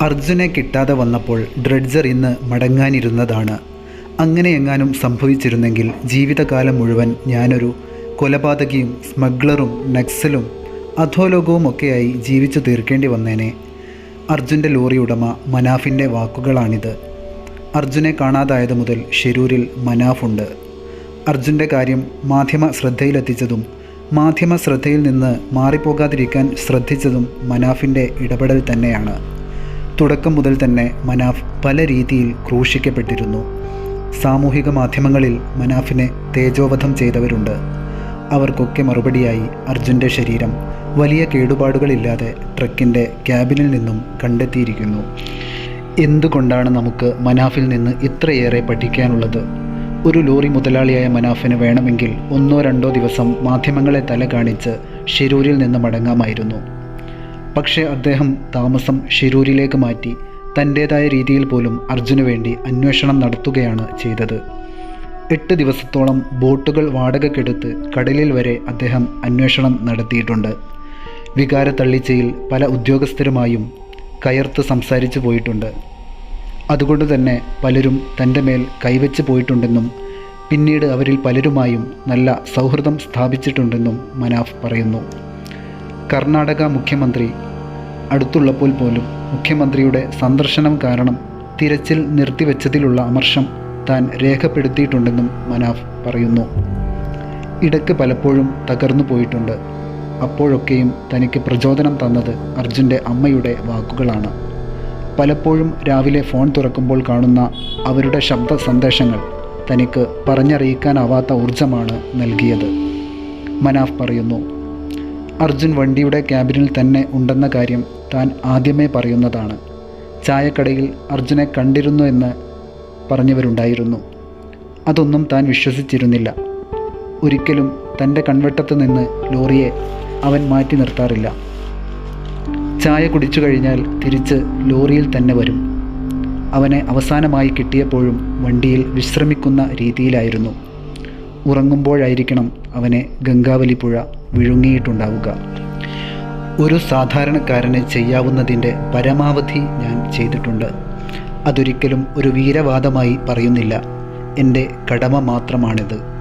അർജുനെ കിട്ടാതെ വന്നപ്പോൾ ഡ്രെഡ്ജർ ഇന്ന് മടങ്ങാനിരുന്നതാണ്. അങ്ങനെ എങ്ങാനും സംഭവിച്ചിരുന്നെങ്കിൽ ജീവിതകാലം മുഴുവൻ ഞാനൊരു കൊലപാതകിയും സ്മഗ്ലറും നക്സലും അധോലോകവും ഒക്കെയായി ജീവിച്ചു തീർക്കേണ്ടി വന്നേനെ. അർജുന്റെ ലോറി ഉടമ മനാഫിന്റെ വാക്കുകളാണിത്. അർജുനെ കാണാതായത് മുതൽ ഷെരൂരിൽ മനാഫുണ്ട്. അർജുന്റെ കാര്യം മാധ്യമ ശ്രദ്ധയിലെത്തിച്ചതും മാധ്യമ ശ്രദ്ധയിൽ നിന്ന് മാറിപ്പോകാതിരിക്കാൻ ശ്രദ്ധിച്ചതും മനാഫിന്റെ ഇടപെടൽ തന്നെയാണ്. തുടക്കം മുതൽ തന്നെ മനാഫ് പല രീതിയിൽ ക്രൂശിക്കപ്പെട്ടിരുന്നു. സാമൂഹിക മാധ്യമങ്ങളിൽ മനാഫിനെ തേജോവധം ചെയ്തവരുണ്ട്. അവർക്കൊക്കെ മറുപടിയായി അർജുന്റെ ശരീരം വലിയ കേടുപാടുകളില്ലാതെ ട്രക്കിന്റെ ക്യാബിനിൽ നിന്നും കണ്ടെത്തിയിരിക്കുന്നു. എന്തുകൊണ്ടാണ് നമുക്ക് മനാഫിൽ നിന്ന് ഇത്രയേറെ പഠിക്കാനുള്ളത്? ഒരു ലോറി മുതലാളിയായ മനാഫിന് വേണമെങ്കിൽ ഒന്നോ രണ്ടോ ദിവസം മാധ്യമങ്ങളെ തല കാണിച്ച് ഷിരൂരിൽ നിന്ന് മടങ്ങാമായിരുന്നു. പക്ഷേ അദ്ദേഹം താമസം ഷിരൂരിലേക്ക് മാറ്റി തന്റേതായ രീതിയിൽ പോലും അർജുന് വേണ്ടി അന്വേഷണം നടത്തുകയാണ് ചെയ്തത്. എട്ട് ദിവസത്തോളം ബോട്ടുകൾ വാടകക്കെടുത്ത് കടലിൽ വരെ അദ്ദേഹം അന്വേഷണം നടത്തിയിട്ടുണ്ട്. വികാര തള്ളിച്ചയിൽ പല ഉദ്യോഗസ്ഥരുമായും കയർത്ത് സംസാരിച്ചു പോയിട്ടുണ്ട്. അതുകൊണ്ട് തന്നെ പലരും തന്റെ മേൽ കൈവച്ച് പോയിട്ടുണ്ടെന്നും പിന്നീട് അവരിൽ പലരുമായും നല്ല സൗഹൃദം സ്ഥാപിച്ചിട്ടുണ്ടെന്നും മനാഫ് പറയുന്നു. കർണാടക മുഖ്യമന്ത്രി അടുത്തുള്ളപ്പോൾ പോലും മുഖ്യമന്ത്രിയുടെ സന്ദർശനം കാരണം തിരച്ചിൽ നിർത്തിവെച്ചതിലുള്ള അമർഷം താൻ രേഖപ്പെടുത്തിയിട്ടുണ്ടെന്നും മനാഫ് പറയുന്നു. ഇടയ്ക്ക് പലപ്പോഴും തകർന്നു പോയിട്ടുണ്ട്. അപ്പോഴൊക്കെയും തനിക്ക് പ്രചോദനം തന്നത് അർജുന്റെ അമ്മയുടെ വാക്കുകളാണ്. പലപ്പോഴും രാവിലെ ഫോൺ തുറക്കുമ്പോൾ കാണുന്ന അവരുടെ ശബ്ദ സന്ദേശങ്ങൾ തനിക്ക് പറഞ്ഞറിയിക്കാനാവാത്ത ഊർജമാണ് നൽകിയത്. മനാഫ് പറയുന്നു അർജുൻ വണ്ടിയുടെ ക്യാബിനിൽ തന്നെ ഉണ്ടെന്ന കാര്യം താൻ ആദ്യമേ പറയുന്നതാണ്. ചായക്കടയിൽ അർജുനെ കണ്ടിരുന്നു എന്ന് പറഞ്ഞവരുണ്ടായിരുന്നു. അതൊന്നും താൻ വിശ്വസിച്ചിരുന്നില്ല. ഒരിക്കലും തന്റെ കൺവെട്ടത്ത് നിന്ന് ലോറിയെ അവൻ മാറ്റി നിർത്താറില്ല. ചായ കുടിച്ചു കഴിഞ്ഞാൽ തിരിച്ച് ലോറിയിൽ തന്നെ വരും. അവനെ അവസാനമായി കിട്ടിയപ്പോഴും വണ്ടിയിൽ വിശ്രമിക്കുന്ന രീതിയിലായിരുന്നു. ഉറങ്ങുമ്പോഴായിരിക്കണം അവനെ ഗംഗാവലി പുഴ വിഴുങ്ങിയിട്ടുണ്ടാവുക. ഒരു സാധാരണക്കാരന് ചെയ്യാവുന്നതിന്റെ പരമാവധി ഞാൻ ചെയ്തിട്ടുണ്ട്. അതൊരിക്കലും ഒരു വീരവാദമായി പറയുന്നില്ല. എന്റെ കടമ മാത്രമാണിത്.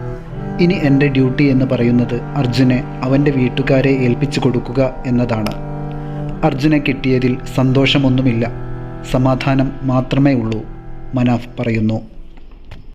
ഇനി എന്റെ ഡ്യൂട്ടി എന്ന് പറയുന്നത് അർജുനെ അവന്റെ വീട്ടുകാരെ ഏൽപ്പിച്ചു കൊടുക്കുക എന്നതാണ്. അർജുനെ കിട്ടിയതിൽ സന്തോഷമൊന്നുമില്ല. സമാധാനം മാത്രമേ ഉള്ളൂ മനാഫ് പറയുന്നു.